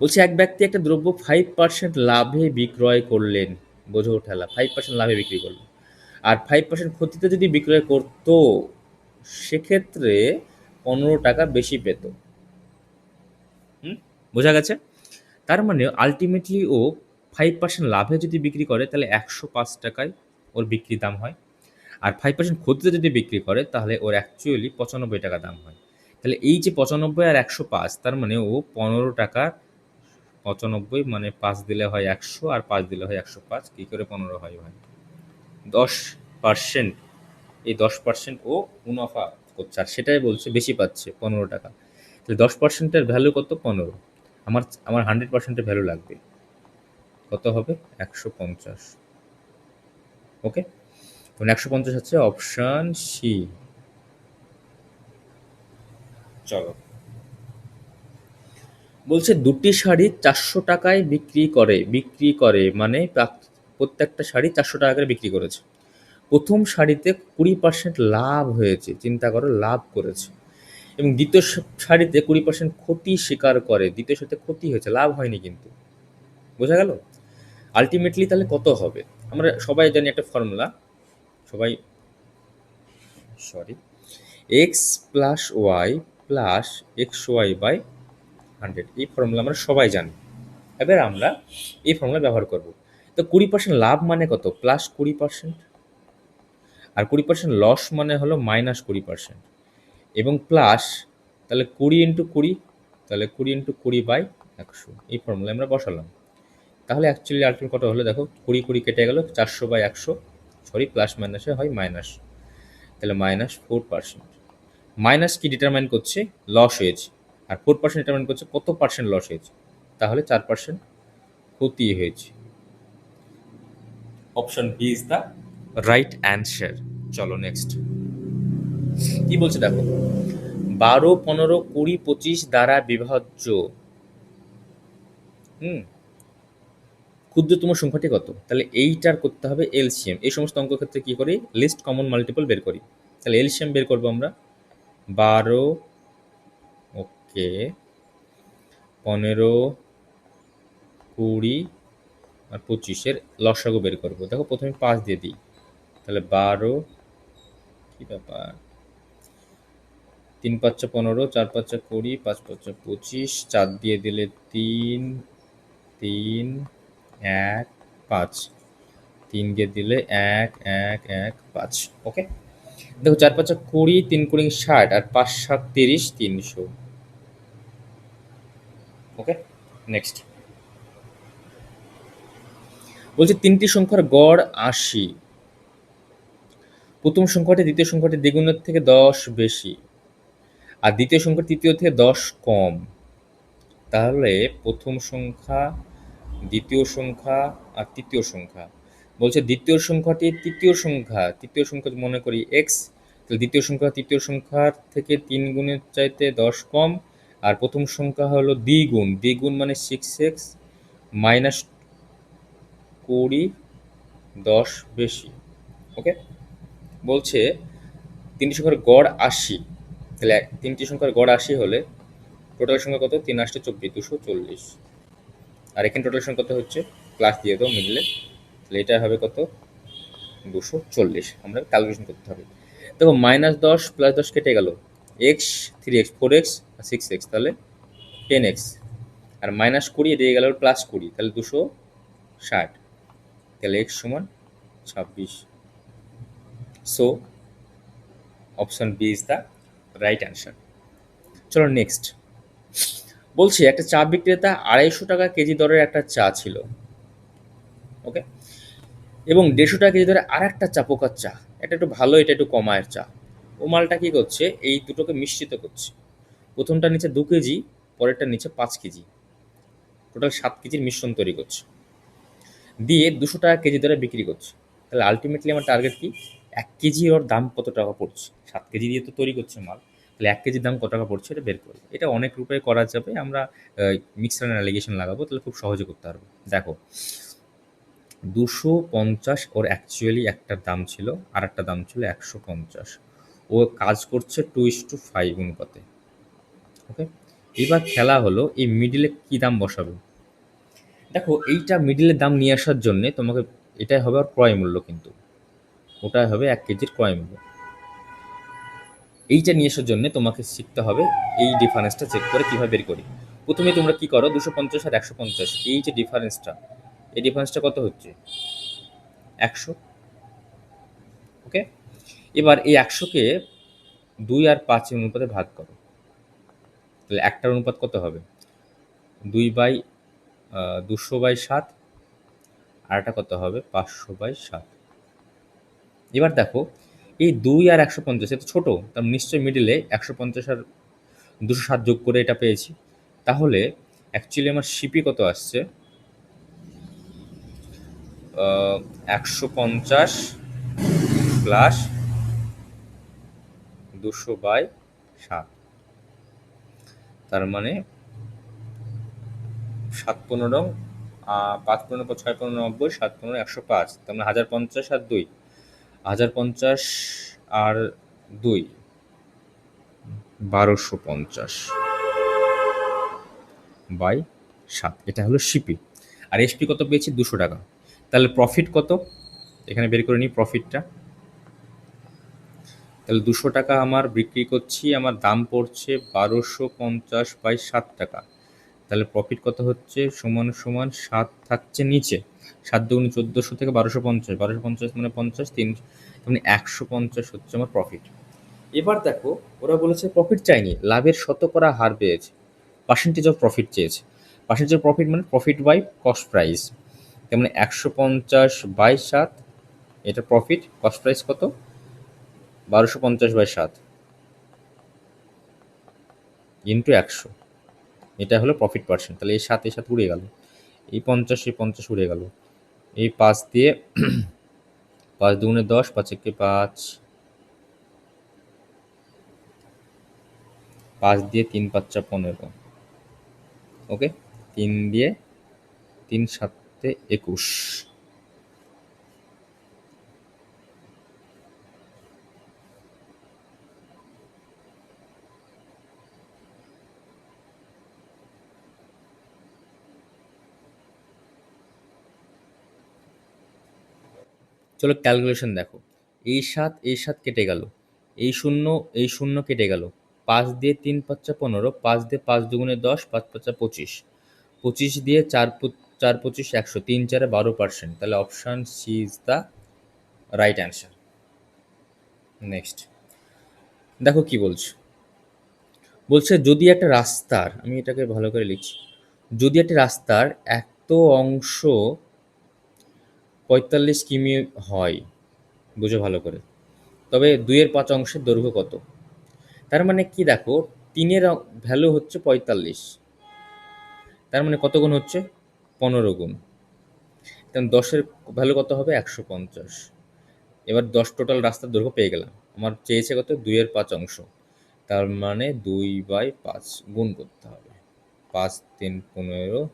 বলছে, এক ব্যক্তি একটা দ্রব্য ফাইভ পার্সেন্ট লাভে বিক্রয় করলেন, বোঝো ঠেলা ফাইভ পার্সেন্ট লাভে বিক্রি করল। আর ফাইভ পার্সেন্ট ক্ষতিতে যদি বিক্রয় করতো, সেক্ষেত্রে পনেরো টাকা বেশি পেত। বোঝা গেছে? তার মানে আলটিমেটলি ও ফাইভ পার্সেন্ট লাভে যদি বিক্রি করে, তাহলে একশো পাঁচ টাকায় ওর বিক্রি দাম হয়। আর ফাইভ পার্সেন্ট ক্ষতিতে যদি বিক্রি করে, তাহলে ওর অ্যাকচুয়ালি পঁচানব্বই টাকা দাম হয়। তাহলে এই যে পঁচানব্বই আর একশো পাঁচ, তার মানে ও পনেরো টাকা পঁচানব্বই মানে পাঁচ দিলে হয় একশো আর পাঁচ দিলে হয় একশো পাঁচ, কী করে পনেরো হয় ভাই? দশ পার্সেন্ট এই দশ পার্সেন্ট ও মুনাফা করছে আর সেটাই বলছে বেশি পাচ্ছে পনেরো টাকা। তাহলে দশ পার্সেন্টের ভ্যালু কত? পনেরো। আমার আমার হান্ড্রেড পার্সেন্টের ভ্যালু লাগবে। কত হবে? একশো পঞ্চাশ। ওকে তখন একশো পঞ্চাশ হচ্ছে অপশান সি চলো। বলছে দুটি শাড়ি চারশো টাকায় বিক্রি করে বিক্রি করে মানে প্রত্যেকটা শাড়ি চারশো টাকা করে বিক্রি করেছে। প্রথম শাড়িতে কুড়ি পার্সেন্ট লাভ হয়েছে, চিন্তা করো, লাভ করেছে। এবং দ্বিতীয় শাড়িতে কুড়ি পার্সেন্ট ক্ষতি স্বীকার করে, দ্বিতীয় শাড়িতে ক্ষতি হয়েছে, লাভ হয়নি কিন্তু। বোঝা গেল? আলটিমেটলি তাহলে কত হবে? আমরা সবাই জানি একটা ফর্মুলা সবাই sorry X plus Y plus X Y by hundred. এই ফর্মুলা আমরা সবাই জানি। এবার আমরা এই ফর্মুলা ব্যবহার করব। তো কুড়ি পার্সেন্ট লাভ মানে কত? প্লাস কুড়ি পার্সেন্ট আর কুড়ি পার্সেন্ট লস মানে হলো মাইনাস কুড়ি পার্সেন্ট এবং প্লাস তাহলে কুড়ি ইন্টু কুড়ি, তাহলে কুড়ি ইন্টু কুড়ি বাই একশো। এই ফর্মুলা আমরা বসালাম। তাহলে অ্যাকচুয়ালি আলটিমেট কত হলো দেখো? কুড়ি কুড়ি কেটে গেল, চারশো বাই একশো। সরি প্লাস মাইনাসে হয় মাইনাস তাহলে মাইনাস ফোর পার্সেন্ট মাইনাস কি ডিটারমাইন করছে? লস হয়েছে। আর ফোর পার্সেন্ট ডিটারমাইন করছে কত পার্সেন্ট লস হয়েছে। তাহলে চার পার্সেন্ট ক্ষতি হয়েছে। Option B is the right answer চলো নেক্সট কি বলছে দেখো? বারো পনেরো কুড়ি পঁচিশ দ্বারা বিভাজ্য হুম? ক্ষুদ্রতম সংখ্যাটি কত? তাহলে এইটার করতে হবে এলসিএম। এই সমস্ত অঙ্ক ক্ষেত্রে কি করি? লিস্ট কমন মাল্টিপল বের করি। তাহলে এলসিএম বের করব আমরা। বারো ওকে পনেরো, কুড়ি আর পঁচিশের লসাগু বের করব। দেখো প্রথমে পাঁচ দিয়ে দিই। তাহলে বারো, কি ব্যাপার? তিন পাঁচটা পনেরো, চার পাঁচটা কুড়ি, পাঁচ পাঁচটা পঁচিশ, চার দিয়ে দিলে তিন তিন, এক, পাঁচ। তিন দিয়ে দিলে এক এক এক, পাঁচ। ওকে? দেখো চার পাঁচটা কুড়ি, তিন কুড়ি ষাট আর পাঁচ সাত তিরিশ তিনশো। ওকে নেক্সট বলছে তিনটি সংখ্যার গড় আশি। প্রথম সংখ্যাটি, দ্বিতীয় সংখ্যাটি দ্বিগুণের থেকে দশ বেশি। আর দ্বিতীয় সংখ্যা, তৃতীয় থেকে দশ কম। তাহলে প্রথম সংখ্যা, দ্বিতীয় সংখ্যা আর তৃতীয় সংখ্যা। বলছে দ্বিতীয় সংখ্যাটি তৃতীয় সংখ্যা। তৃতীয় সংখ্যা মনে করি এক্স তাহলে দ্বিতীয় সংখ্যা, তৃতীয় সংখ্যার থেকে তিন গুণের চাইতে দশ কম। আর প্রথম সংখ্যা হলো দ্বিগুণ। দ্বিগুণ মানে সিক্স এক্স মাইনাস কুড়ি, দশ বেশি। ওকে বলছে তিনটি সংখ্যার গড় আশি। তাহলে তিনটি সংখ্যার গড় আশি হলে টোটাল সংখ্যা কত? তিন আটটা চব্বিশ, দুশো চল্লিশ। আর এখানে টোটাল সংখ্যা কত হচ্ছে? প্লাস দিয়ে দাও মিললে। তাহলে এটা হবে কত? দুশো চল্লিশ। আমরা ক্যালকুলেশন করতে হবে। দেখো মাইনাস দশ প্লাস দশ কেটে গেল। X three X four X six X তাহলে টেন এক্স আর মাইনাস কুড়ি দিয়ে গেল প্লাস কুড়ি, তাহলে দুশো ষাট, তাহলে এক্স সমান ছাব্বিশ। So option B is the right answer চলো নেক্সট বলছি, একটা চা বিক্রেতা আড়াইশো টাকা কেজি দরের একটা চা ছিল ওকে এবং দেড়শো টাকা কেজি দরে আর একটা চা, পোকার চা। এটা একটু ভালো, এটা একটু কমায়ের চা। ও মালটা কী করছে, এই দুটোকে মিশ্রিত করছে। প্রথমটা নিচে দু কেজি, পরেরটা নিচে পাঁচ কেজি। টোটাল সাত কেজির মিশ্রণ তৈরি করছে। দিয়ে দুশো টাকা কেজি দরে বিক্রি করছে। তাহলে আলটিমেটলি আমার টার্গেট কি? এক কেজি ওর দাম কত টাকা পড়ছে? সাত কেজি দিয়ে তো তৈরি করছে মাল। তাহলে এক কেজির দাম কত টাকা পড়ছে এটা বের করব। এটা অনেক রূপে করা যাবে। আমরা মিক্সার অ্যালিগেশন লাগাবো, তাহলে খুব সহজে করতে পারব। দেখো, দুশো পঞ্চাশ ওর অ্যাকচুয়ালি একটার দাম ছিল আর একটা দাম ছিল একশো পঞ্চাশ। ও কাজ করছে টু ইস টু ফাইভ অনুপাতে। ওকে এবার খেলা হলো, এই মিডিলে কী দাম বসাবে? দেখো, এইটা মিডিলের দাম নিয়ে আসার জন্যে তোমাকে এটাই হবে আর ক্রয় মূল্য কিন্তু। ওটাই হবে এক কেজির ক্রয় মূল্য। এইটা নিয়ে আসার জন্য তোমাকে শিখতে হবে এই ডিফারেন্সটা চেক করে কীভাবে বের করি। প্রথমে তোমরা কি করো, দুশো পঞ্চাশ আর একশো পঞ্চাশ, এই যে ডিফারেন্সটা এই ডিফারেন্সটা কত হচ্ছে? একশো। ওকে এবার এই একশোকে দুই আর পাঁচের অনুপাতে ভাগ করো। তাহলে একটার অনুপাত কত হবে? দুই বাই দুশো বাই সাত আর একটা কত হবে? পাঁচশো বাই সাত। এবার দেখো, এই দুই আর একশো পঞ্চাশ, এটা ছোটো, তার নিশ্চয়ই মিডিলে একশো পঞ্চাশ আর দুশো সাত যোগ করে এটা পেয়েছি। তাহলে অ্যাকচুয়ালি আমার সিপি কত আসছে? একশো পঞ্চাশ প্লাস দুশো বাই সাত। তার মানে সাত পনেরো পাঁচ পনেরো, ছয় পনেরো, নব্বই, সাত পনেরো, একশো পাঁচ, তার মানে হাজার পঞ্চাশ আর দুই। হাজার পঞ্চাশ আর দুই, বারোশো পঞ্চাশ বাই সাত। এটা হলো সিপি আর এসপি কত পেয়েছি? দুশো টাকা। তাহলে প্রফিট কত? এখানে বের করে নিই প্রফিটটা তাহলে দুশো টাকা আমার বিক্রি করছি, আমার দাম পড়ছে বারোশো পঞ্চাশ বাই সাত টাকা। তাহলে প্রফিট কত হচ্ছে? সমান সমান সাত থাকছে নিচে। সাত দুগুণ চোদ্দোশো থেকে বারোশো পঞ্চাশ। বারোশো পঞ্চাশ মানে পঞ্চাশ, তিন মানে একশো পঞ্চাশ হচ্ছে আমার প্রফিট এবার দেখো, ওরা বলেছে প্রফিট চাইনি, লাভের শতকরা হার পেয়েছে। পার্সেন্টেজ অফ প্রফিট চেয়েছে। পার্সেন্টেজ অফ প্রফিট মানে প্রফিট বাই কস্ট প্রাইস তার মানে একশো পঞ্চাশ বাই সাত, এটা প্রফিট কস্ট প্রাইস কত? বারোশো পঞ্চাশ বাই সাত। ইন্টু একশো। এটা হলো প্রফিট পার্সেন্ট তাহলে এই সাত এই সাত উড়ে গেল। এই পঞ্চাশ এই পঞ্চাশ উড়ে গেল। এই পাঁচ দিয়ে পাঁচ দুগুণে দশ, পাঁচ একে পাঁচ। পাঁচ দিয়ে তিন পাঁচটা পনেরো। ওকে? তিন দিয়ে তিন সাতে একুশ। চলো ক্যালকুলেশন দেখো। এই সাত এই সাত কেটে গেল। এই শূন্য এই শূন্য কেটে গেল। পাঁচ দিয়ে তিন পাঁচটা পনেরো, পাঁচ দিয়ে পাঁচ দুগুণে দশ, পাঁচ পাঁচা পঁচিশ। পঁচিশ দিয়ে চার চার পঁচিশ একশো, তিন চারে বারো পার্সেন্ট তাহলে option C is the right answer next দেখো কি বলছে। বলছে, যদি একটা রাস্তার, আমি এটাকে ভালো করে লিখছি, যদি একটা রাস্তার এত অংশ পঁয়তাল্লিশ কিমি হয়। বুঝো ভালো করে। তবে দুইয়ের পাঁচ অংশের দৈর্ঘ্য কত? তার মানে কি দেখো, তিনের ভ্যালু হচ্ছে পঁয়তাল্লিশ। তার মানে কত গুণ হচ্ছে? পনেরো গুণ। তেমন দশের ভ্যালু কত হবে? একশো পঞ্চাশ। এবার দশ টোটাল রাস্তার দৈর্ঘ্য পেয়ে গেলাম। আমার চেয়েছে কত? দুইয়ের পাঁচ অংশ। তার মানে দুই বাই পাঁচ গুণ করতে হবে। পাঁচ তিন পনেরো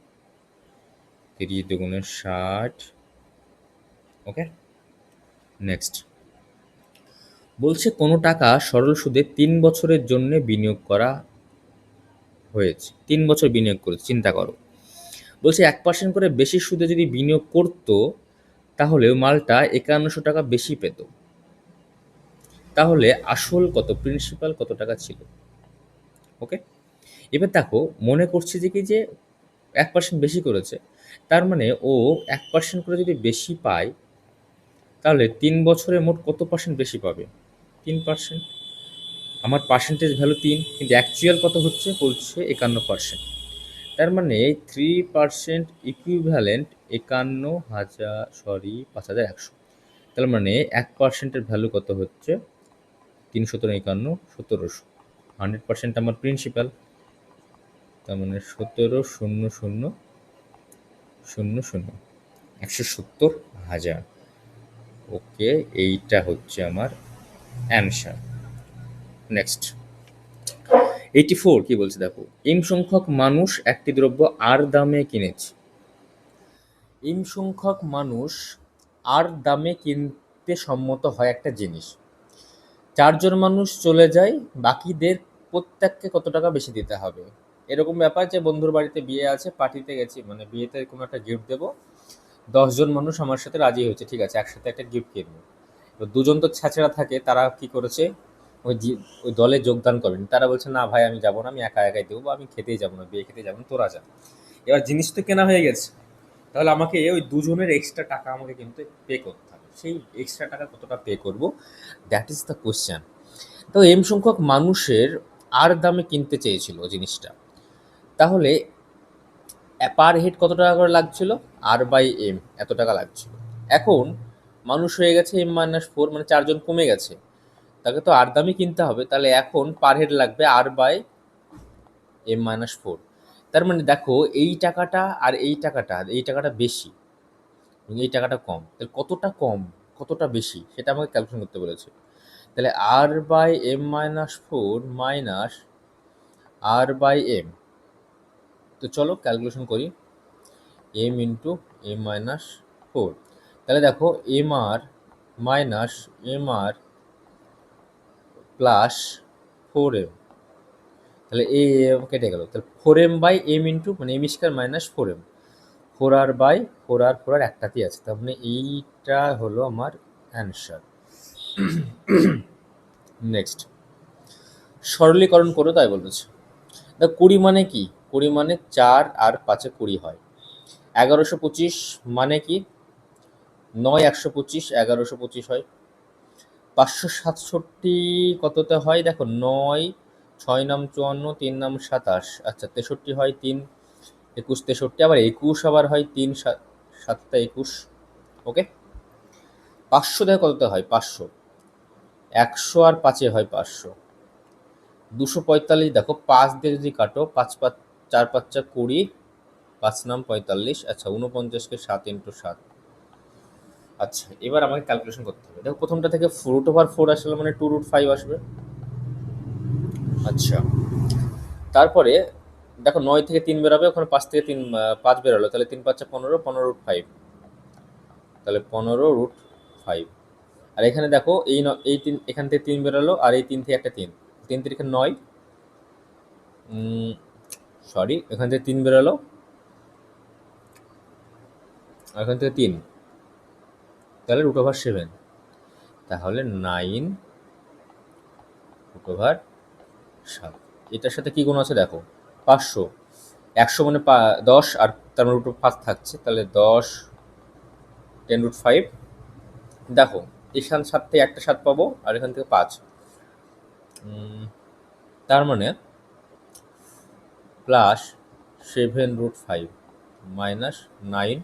তিরিশ দুগুণে ষাট ওকে নেক্সট বলছে কোনো টাকা সরল সুদে তিন বছরের জন্য বিনিয়োগ করা হয়েছে। তিন বছর বিনিয়োগ করেছে, চিন্তা করো। বলছে এক পার্সেন্ট করে বেশি সুদে যদি বিনিয়োগ করতো, তাহলে মালটা একান্নশো টাকা বেশি পেত। তাহলে আসল কত প্রিন্সিপাল কত টাকা ছিল? ওকে এবার দেখো, মনে করছে যে কি যে এক পার্সেন্ট বেশি করেছে, তার মানে ও এক পার্সেন্ট করে যদি বেশি পায় তাহলে তিন বছরে মোট কত পার্সেন্ট বেশি পাবে? তিন পার্সেন্ট আমার পার্সেন্টেজ ভ্যালু তিন, কিন্তু অ্যাকচুয়াল কত হচ্ছে? বলছে একান্ন পার্সেন্ট তার মানে থ্রি পার্সেন্ট ইকুইভ্যালেন্ট একান্ন হাজার সরি পাঁচ হাজার একশো। তার মানে এক পার্সেন্টের ভ্যালু কত হচ্ছে? তিন সতেরো একান্ন, সতেরোশো। হান্ড্রেড পার্সেন্ট আমার প্রিন্সিপাল তার মানে সতেরো শূন্য শূন্য শূন্য শূন্য। একশো সত্তর হাজার। ওকে, এইটা হচ্ছে আমার অ্যানসার। নেক্সট। এইটি ফোর, কি বলছে দেখো? এম সংখ্যক মানুষ একটি দ্রব্য আর দামে কিনেছে। এম সংখ্যক মানুষ আর দামে কিনতে সম্মত হয় একটা জিনিস। চারজন মানুষ চলে যায়, বাকিদের প্রত্যেককে কত টাকা বেশি দিতে হবে? এরকম ব্যাপার যে বন্ধুর বাড়িতে বিয়ে আছে, পার্টিতে গেছি মানে বিয়েতে কোনো একটা গিফট দেবো দশজন মানুষ আমার সাথে রাজি হয়েছে, ঠিক আছে, একসাথে একটা গিফট কিনবো তো দুজন তো ছাছেরা থাকে, তারা কি করেছে? ওই ওই দলে যোগদান করবেন তারা বলছে, না ভাই, আমি যাব না, আমি একা একাই দেবো, আমি খেতেই যাব না, বিয়ে খেতে যাব না, তোরা যা। এবার জিনিস তো কেনা হয়ে গেছে। তাহলে আমাকে ওই দুজনের এক্সট্রা টাকা আমাকে কিন্তু পে করতে হবে। সেই এক্সট্রা টাকা কতটা পে করব? দ্যাট ইজ দ্য কোশ্চেন তো এম সংখ্যক মানুষের আর দামে কিনতে চেয়েছিল জিনিসটা। তাহলে পার হেড কত টাকা করে লাগছিল? আর বাই এম এত টাকা লাগছিল। এখন মানুষ হয়ে গেছে এম মাইনাস ফোর মানে চারজন কমে গেছে। তাকে তো আর দামই কিনতে হবে। তাহলে এখন পার হেড লাগবে R by M minus four তার মানে দেখো, এই টাকাটা আর এই টাকাটা এই টাকাটা বেশি এই টাকাটা কম। তাহলে কতটা কম, কতটা বেশি, সেটা আমাকে ক্যালকুলেশন করতে বলেছে। তাহলে R by M minus four minus R by M তো চলো ক্যালকুলেশন করি। M into M minus four তাহলে দেখো M R minus M R plus four M তাহলে এ এম কেটে গেল। তাহলে four M by M into মানে M square minus four M four R by four R four R একটাতেই আছে। তার মানে এইটা হলো আমার অ্যান্সার নেক্সট সরলীকরণ করো তাই বলেছে তা কুড়ি মানে কি? কুড়ি মানে চার আর পাঁচে কুড়ি হয়। এগারোশো পঁচিশ মানে কি? নয় একশো পঁচিশ, এগারোশো পঁচিশ হয়। পাঁচশো সাতষট্টি কততে হয়? দেখো, নয়, ছয় নাম চুয়ান্ন, তিন নাম সাতাশ। আচ্ছা তেষট্টি হয় তিন, একুশ তেষট্টি, আবার একুশ আবার হয় তিন সাত সাতটা একুশ। ওকে? পাঁচশো দেখো কততে হয়? পাঁচশো। একশো আর পাঁচে হয় পাঁচশো। দুশো পঁয়তাল্লিশ, দেখো, পাঁচ দিয়ে যদি কাটো, পাঁচ পাঁচ চার পাঁচটা কুড়ি, পাঁচ নাম পঁয়তাল্লিশ আচ্ছা উনপঞ্চাশকে সাত ইন্টু সাত। আচ্ছা এবার আমাকে ক্যালকুলেশন করতে হবে। দেখো প্রথমটা থেকে রুট ওভার ফোর আসলে মানে টু রুট ফাইভ আসবে। আচ্ছা তারপরে দেখো নয় থেকে তিন বেরোবে, ওখানে পাঁচ থেকে তিন পাঁচ বেরোলো, তাহলে তিন পাঁচটা পনেরো পনেরো রুট ফাইভ তাহলে পনেরো রুট ফাইভ আর এখানে দেখো এই ন- এই তিন, এখান থেকে তিন বেরোলো, আর এই তিন থেকে একটা তিন। তিন তিরিখে নয় সরি, এখান থেকে তিন বেরোলো। এখান থেকে তিন। তাহলে রুট ওভার সেভেন তাহলে নাইন রুট ওভার সাত এটার সাথে কী গুণ আছে দেখো? পাঁচশো। একশো মানে দশ, আর তার মানে রুট পাঁচ থাকছে। তাহলে দশ টেন রুট ফাইভ দেখো, এখান সাত থেকে একটা সাত পাবো, আর এখান থেকে পাঁচ। তার মানে plus seven root five minus nine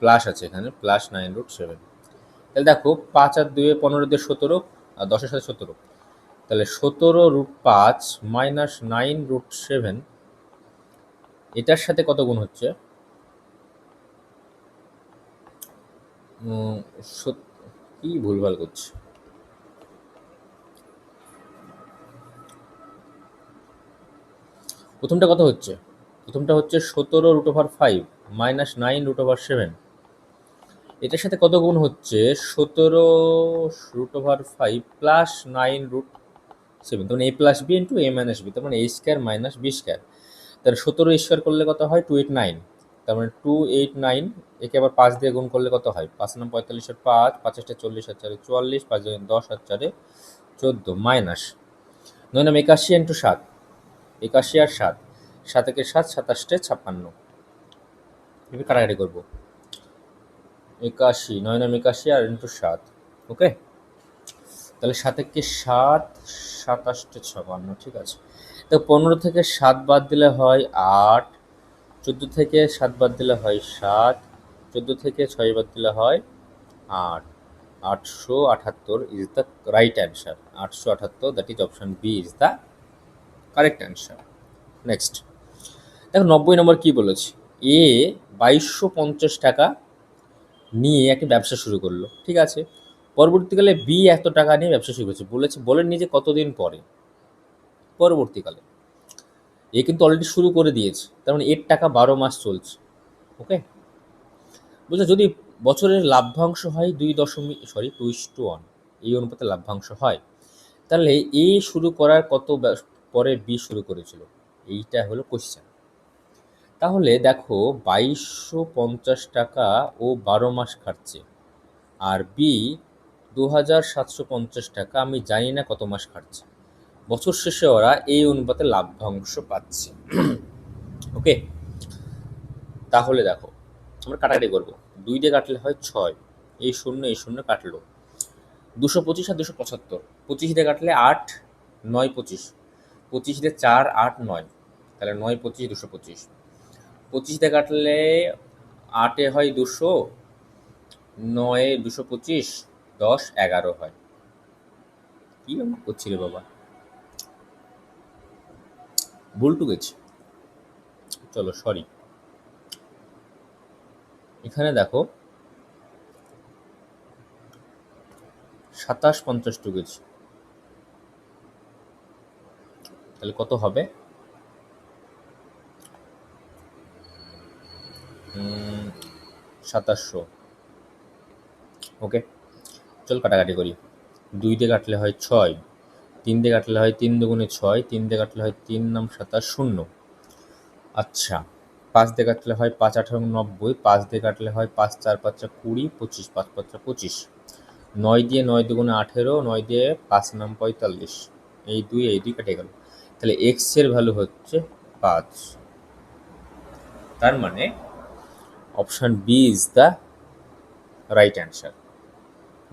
plus আছে এখানে, প্লাস নাইন রুট সেভেন। তাহলে দেখো, পাঁচ আর দুয়ে পনেরো দিয়ে সতেরো, আর দশের সাথে সতেরো। তাহলে সতেরো রুট পাঁচ মাইনাস নাইন রুট সেভেন, এটার সাথে কত গুণ হচ্ছে? কি ভুলভাল করছে? প্রথমটা কত হচ্ছে? প্রথমটা হচ্ছে সতেরো root over five minus nine root over seven এটার সাথে কত গুণ হচ্ছে? সতেরো root over five plus nine root seven তখন A plus B into A minus B তার মানে A square minus B square তাহলে সতেরো স্কোয়ার করলে কত হয়? টু এইট নাইন তার মানে টু এইট নাইন একে আবার পাঁচ দিয়ে গুণ করলে কত হয়? পাঁচ নাম পঁয়তাল্লিশের পাঁচ পাঁচটা চল্লিশ আর চারে চুয়াল্লিশ, পাঁচ দশ আর চারে চোদ্দ মাইনাস নয় নাম একাশি ইন্টু সাত। একাশি আর সাত সাত একে সাত, সাতাশটে ছাপ্পান্ন। এবার কাটাকাটি করব। একাশি, নয় নাম একাশি আর ইন্টু সাত, ওকে? তাহলে সাত একে সাত, সাতাশটে ছাপান্ন ঠিক আছে। তো পনেরো থেকে সাত বাদ দিলে হয় আট, চোদ্দ থেকে সাত বাদ দিলে হয় সাত, চোদ্দ থেকে ছয় বাদ দিলে হয় আট। আটশো আটাত্তর ইজ দ্য রাইট অ্যান্সার আটশো আটাত্তর that is option B is the correct answer next দেখো নব্বই নম্বর কি বলেছে? এ বাইশশো পঞ্চাশ টাকা নিয়ে একটা ব্যবসা শুরু করল। ঠিক আছে? পরবর্তীকালে বি এত টাকা নিয়ে ব্যবসা শুরু করেছে। বলেছে বলেন নিজে কতদিন পরে। পরবর্তীকালে। এ কিন্তু অলরেডি শুরু করে দিয়েছে। তার মানে এর টাকা বারো মাস চলছে। ওকে বুঝলো, যদি বছরের লাভ্যাংশ হয় দুই দশমিক sorry two is to one এই অনুপাতে লাভ্যাংশ হয়। তাহলে এ শুরু করার কত পরে বি শুরু করেছিল। এইটা হলো কোশ্চেন তাহলে দেখো বাইশশো পঞ্চাশ টাকা ও বারো মাস খাটছে। আর বি দু হাজার সাতশো পঞ্চাশ টাকা, আমি জানি না কত মাস খাটছে। বছর শেষে ওরা এই অনুপাতে লাভ্যাংশ পাচ্ছে। ওকে তাহলে দেখো, আমরা কাটাকাটি করব। দুই দিয়ে কাটলে হয় ছয়। এই শূন্য এই শূন্য কাটলো। দুশো পঁচিশ আর দুশো পঁচাত্তর। পঁচিশ দিয়ে কাটলে আট, নয় পঁচিশ। পঁচিশ চার আট নয়। তাহলে নয় পঁচিশ, দুশো পঁচিশ। পঁচিশ কাটলে আটে হয় দুশো, নয়ে দুশো পঁচিশ, দশ, এগারো হয়। কী করছিলে বাবা? ভুলটু গেছে। চলো সরি এখানে দেখো, সাতাশ পঞ্চাশ গেছি। তাহলে কত হবে? সাতাশশো। ওকে, চল কাটাকাটি করি। দুই দিয়ে কাটলে হয় ছয়, তিন দিয়ে কাটলে হয় তিন দুগুণে ছয়, তিন দিয়ে কাটলে হয় তিন নাম সাতাশ শূন্য। আচ্ছা পাঁচ দিয়ে কাটলে হয় পাঁচ আঠারো নব্বই, পাঁচ দিয়ে কাটলে হয় পাঁচ চার পাঁচটা কুড়ি, পঁচিশ পাঁচ পাঁচটা পঁচিশ। নয় দিয়ে নয় দুগুণে আঠেরো, নয় দিয়ে পাঁচ নাম পঁয়তাল্লিশ। এই দুই এই দুই কেটে গেল। তাহলে এক্সের ভ্যালু হচ্ছে পাঁচ। তার মানে option B is the right answer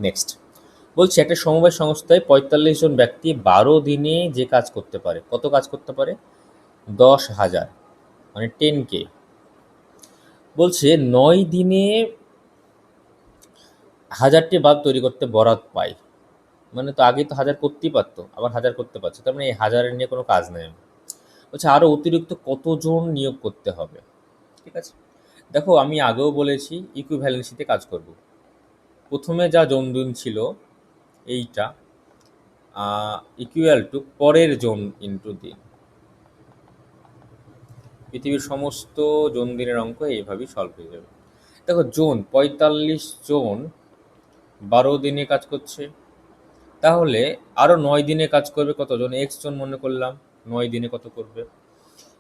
next বলছি, একটা সমবায় সংস্থায় পঁয়তাল্লিশ জন ব্যক্তি বারো দিনে যে কাজ করতে পারে, কত কাজ করতে পারে? দশ হাজার মানে টেন কে বলছে, নয় দিনে হাজারটি বাল্ব তৈরি করতে বরাদ পায়। মানে তো আগে তো হাজার করতেই পারতো, আবার হাজার করতে পারছে, তার মানে এই হাজারের নিয়ে কোনো কাজ নেই। বলছে আরও অতিরিক্ত কতজন নিয়োগ করতে হবে? ঠিক আছে। দেখো, আমি আগেও বলেছি ইকুইভ্যালেন্সিতে কাজ করব। প্রথমে যা জনদিন ছিল, এইটা ইকুয়াল টু পরের জোন ইন্টু দিন পৃথিবীর সমস্ত জোন দিনের অঙ্ক এইভাবেই সলভ হয়ে যাবে। দেখো, জোন, পঁয়তাল্লিশ জোন বারো দিনে কাজ করছে। তাহলে আরও নয় দিনে কাজ করবে কতজন? এক্স জন মনে করলাম। নয় দিনে কত করবে?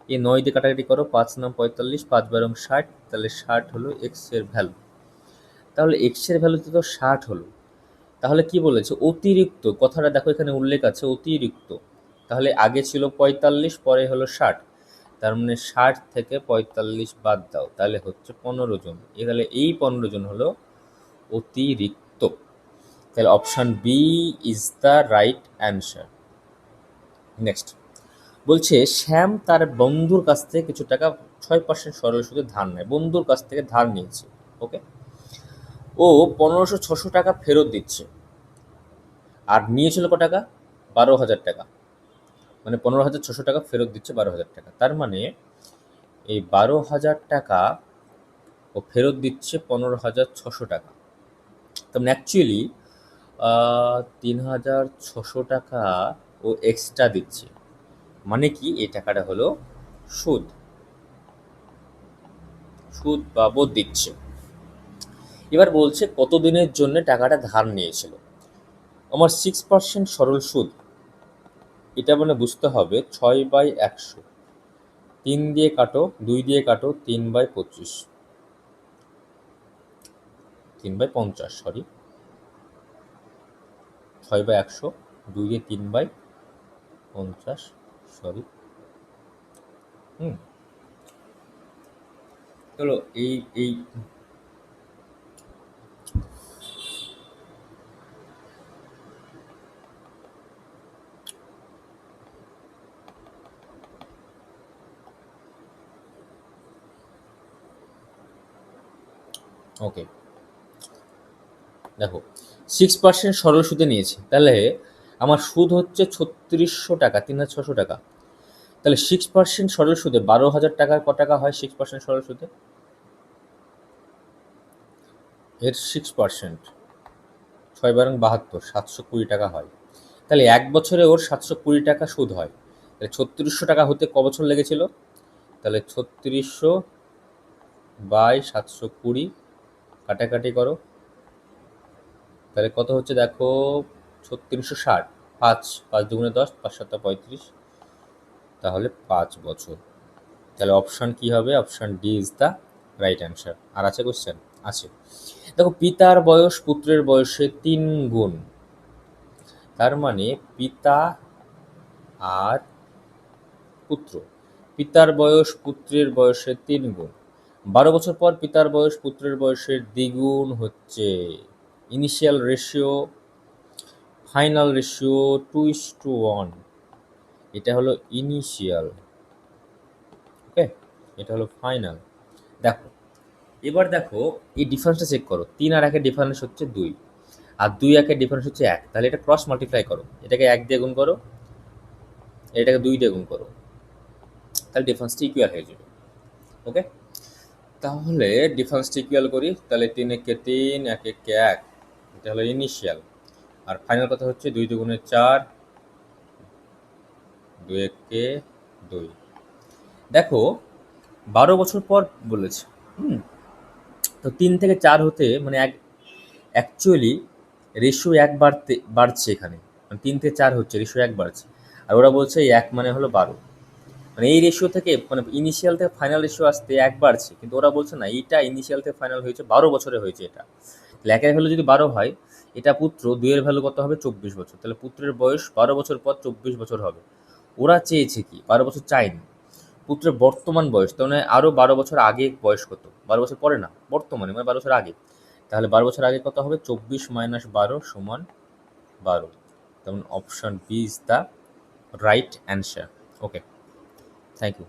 এই নয় দিয়ে কাটাকাটি করো, পাঁচ নাম পঁয়তাল্লিশ, পাঁচ বারং ষাট, তাহলে ষাট হলো এক্সের ভ্যালু তাহলে এক্সের ভ্যালুতে তো ষাট হলো। তাহলে কি বলেছে? অতিরিক্ত, কথাটা দেখো এখানে উল্লেখ আছে, অতিরিক্ত। তাহলে আগে ছিল পঁয়তাল্লিশ, পরে হলো ষাট। তার মানে ষাট থেকে পঁয়তাল্লিশ বাদ দাও, তাহলে হচ্ছে পনেরো জন। এ তাহলে এই পনেরো জন হলো অতিরিক্ত। তাহলে option B is the right answer next বলছে, শ্যাম তার বন্ধুর কাছ থেকে কিছু টাকা ছয় পার্সেন্ট সরল সুদে ধার নেয়। বন্ধুর কাছ থেকে ধার নিয়েছে। ওকে? ও পনেরোশো ছশো টাকা ফেরত দিচ্ছে। আর নিয়েছিল ক টাকা? বারো হাজার টাকা। মানে পনেরো হাজার ছশো টাকা ফেরত দিচ্ছে বারো হাজার টাকা। তার মানে এই বারো হাজার টাকা ও ফেরত দিচ্ছে পনেরো হাজার ছশো টাকা। তেমন অ্যাকচুয়ালি তিন হাজার ছশো টাকা ও এক্সট্রা দিচ্ছে। মানে কি? এই টাকাটা হলো সুদ। সুদ বাবদ দিচ্ছে। এবার বলছে কত দিনের জন্য টাকাটা ধার নিয়েছিল। আমার সিক্স পার্সেন্ট সরল সুদ। এটা মানে বুঝতে হবে ছয় বাই একশো। তিন দিয়ে কাটো, দুই দিয়ে কাটো, তিন বাই পঁচিশ। তিন বাই পঞ্চাশ সরি ছয় বাই একশো দুই দিয়ে তিন বাই পঞ্চাশ সরি হুম। চলো, এই এই। ওকে দেখো সিক্স পার্সেন্ট সরল সুদে নিয়েছে। তাহলে আমার সুদ হচ্ছে ছত্রিশশো টাকা, তিন হাজার ছশো টাকা। তাহলে সিক্স পার্সেন্ট সরল সুদে বারো হাজার টাকার ক টাকা হয় সিক্স পার্সেন্ট সরল সুদে? এর সিক্স পার্সেন্ট ছয় বারং বাহাত্তর, সাতশো কুড়ি টাকা হয়। তাহলে এক বছরে ওর সাতশো কুড়ি টাকা সুদ হয়। তাহলে ছত্রিশশো টাকা হতে ক বছর লেগেছিল? তাহলে ছত্রিশশো বাই সাতশো কুড়ি কাটাকাটি করো। তাহলে কত হচ্ছে দেখো? ছত্রিশশো ষাট। পাঁচ পাঁচ দুগুণে দশ, পাঁচ সাতটা পঁয়ত্রিশ। তাহলে পাঁচ বছর। তাহলে অপশান কি হবে? Option D is the right answer আর আছে কোশ্চেন আছে। দেখো, পিতার বয়স পুত্রের বয়সে তিন গুণ। তার মানে পিতা আর পুত্র। পিতার বয়স পুত্রের বয়সের তিন গুণ। বারো বছর পর পিতার বয়স পুত্রের বয়সের দ্বিগুণ হচ্ছে। Initial ratio final ratio two is to one এটা হলো ইনিশিয়াল ওকে এটা হলো ফাইনাল দেখো, এবার দেখো, এই ডিফারেন্সটা চেক করো। তিন আর একের ডিফারেন্স হচ্ছে দুই। আর দুই একের ডিফারেন্স হচ্ছে এক। তাহলে এটা ক্রস মাল্টিপ্লাই করো। এটাকে এক দিয়ে গুণ করো। এটাকে দুই দিয়ে গুণ করো। তাহলে ডিফারেন্সটা ইকুয়াল হয়ে যাবে। ওকে তাহলে ডিফারেন্সটা ইকুয়াল করি। তাহলে তিন একে তিন, এক একে এক। এটা হলো ইনিশিয়াল আর ফাইনাল কথা হচ্ছে দুই দুগুণে চার, দুই একে দুই। দেখো, বারো বছর পর বলেছে, হুম, তো তিন থেকে চার হতে মানে এক অ্যাকচুয়ালি রেশিও এক বাড়তে, বাড়ছে এখানে। মানে তিন থেকে চার হচ্ছে রেশিও এক বাড়ছে। আর ওরা বলছে এক মানে হলো বারো। মানে এই রেশিও থেকে মানে ইনিশিয়াল থেকে ফাইনাল রেশিও আসতে এক বাড়ছে। কিন্তু ওরা বলছে না, এইটা ইনিশিয়াল থেকে ফাইনাল হয়েছে, বারো বছরে হয়েছে এটা। তাহলে একের ভ্যালু যদি বারো হয়, এটা পুত্র দুইয়ের ভ্যালু কত হবে? চব্বিশ বছর। তাহলে পুত্রের বয়স বারো বছর পর চব্বিশ বছর হবে। ওরা চেয়েছে কি? বারো বছর চায়নি। পুত্রের বর্তমান বয়স, তার মানে আরও বারো বছর আগে বয়স কত? বারো বছর পরে না, বর্তমানে মানে বারো বছর আগে। তাহলে বারো বছর আগে কত হবে? চব্বিশ মাইনাস বারো সমান বারো। তেমন option B is the right answer okay thank you